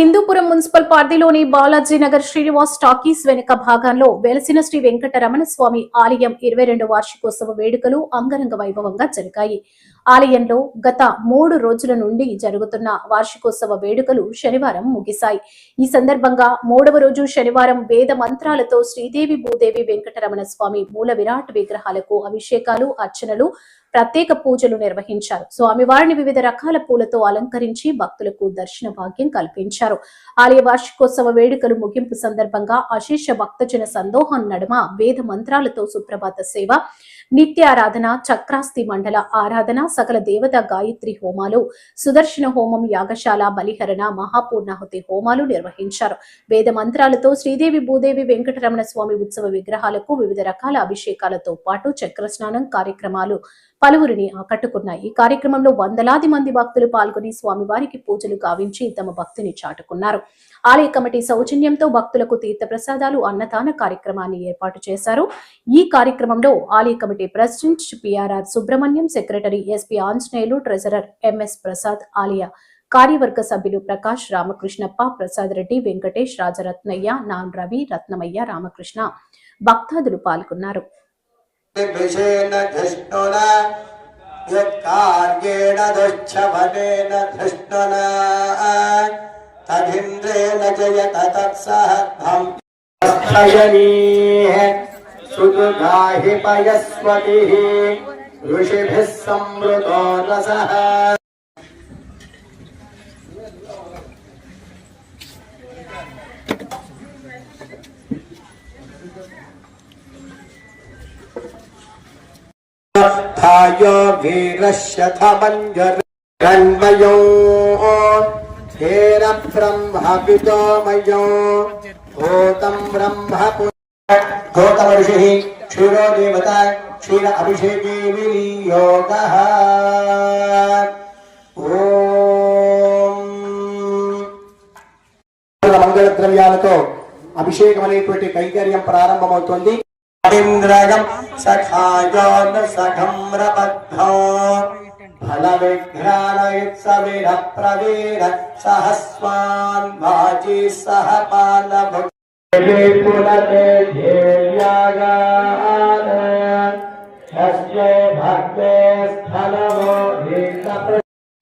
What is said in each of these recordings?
Hindupuram municipal పరిధిలోని Balaji Nagar Srinivas talkies వెనుక భాగంలో వెలసిన శ్రీ వెంకటరమణ స్వామి ఆలయం ఇరవై రెండు వార్షికోత్సవ వేడుకలు అంగరంగ వైభవంగా జరిగాయి. ఆలయంలో గత మూడు రోజుల నుండి జరుగుతున్న వార్షికోత్సవ వేడుకలు శనివారం ముగిశాయి. ఈ సందర్భంగా మూడవ రోజు శనివారం వేద మంత్రాలతో శ్రీదేవి భూదేవి వెంకటరమణ స్వామి మూల విరాట్ విగ్రహాలకు అభిషేకాలు అర్చనలు ప్రత్యేక పూజలు నిర్వహించారు. స్వామివారిని వివిధ రకాల పూలతో అలంకరించి భక్తులకు దర్శన భాగ్యం కల్పించారు. ఆలయ వార్షికోత్సవ వేడుకలు ముగింపు సందర్భంగా అశేష భక్తజన సందోహం నడుమ వేద మంత్రాలతో సుప్రభాత సేవ నిత్య ఆరాధన చక్రాస్తి మండల ఆరాధన సకల దేవత గాయత్రి హోమాలు సుదర్శన హోమం యాగశాల బలిహరణ మహాపూర్ణాహుతి హోమాలు నిర్వహించారు. వేద మంత్రాలతో శ్రీదేవి భూదేవి వెంకటరమణ స్వామి ఉత్సవ విగ్రహాలకు వివిధ రకాల అభిషేకాలతో పాటు చక్ర స్నానం కార్యక్రమాలు పలువురిని ఆకట్టుకున్నాయి. ఈ కార్యక్రమంలో వందలాది మంది భక్తులు పాల్గొని స్వామివారికి పూజలు గావించి తమ భక్తిని చాటుకున్నారు. ఆలయ కమిటీ సౌజన్యంతో భక్తులకు తీర్థ ప్రసాదాలు అన్నదాన కార్యక్రమాన్ని ఏర్పాటు చేశారు. ఈ కార్యక్రమంలో ఆలయ committee president PRR Subrahmanyam secretary SP Anjaneyulu treasurer MS Prasad ఆలయ కార్యవర్గ సభ్యులు ప్రకాష్ రామకృష్ణప్ప ప్రసాద్ రెడ్డి వెంకటేష్ రాజరత్నయ్య నాన్ రవి రత్నమయ్య రామకృష్ణ భక్తాదులు పాల్గొన్నారు विषेण धृष्णुना यत्कार्येण दुच्छवनेन धृष्णुना तदिन्द्रेण जयत तत्सहध्वम् स्थयनीः सुदुगाहि पयस्वतिः ऋषिभिः संवृतो रसः थायो वीरशथमञ्जर कण्वयो हेर ब्रह्मपितो मयो भूतं ब्रह्म गौतम ऋषिः क्षीरो देवता क्षीर अभिषेके विनियोगः ఓం మంగళ ద్రవ్యాలతో అభిషేకం అనేటువంటి కైంకర్యం ప్రారంభమవుతుంది ఇంద్రగం సఖాయోన సఖం రబద్ధో ఫల విఘ్నాలయుత్సవిర ప్రవీర సహస్వాన్ వాజీ సహ పాలభ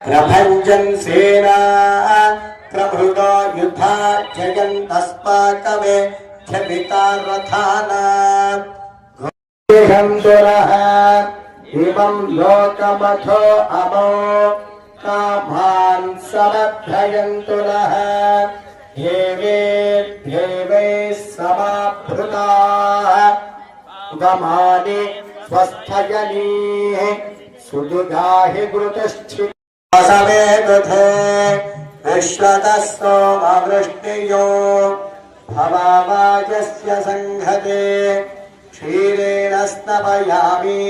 प्रभञ्जन् सेना प्रभृतो युधा जयन्तस्माकमे क्षमिता रथानाः। इमं लोकमथो अमो कामान् समर्थयन्तु नः। देवेभ्येव प्रभृताः गमाने स्वस्थयनीः सुदुगाहि गुरुतश्चिसवे गृधे विश्वतः सोमवृष्टियो भवावाजस्य सङ्घते क्षीरेण स्नपयामि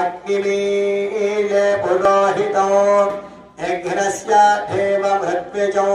अग्निमीले पुरोहितो। यघ्नस्य देवमृत्विजो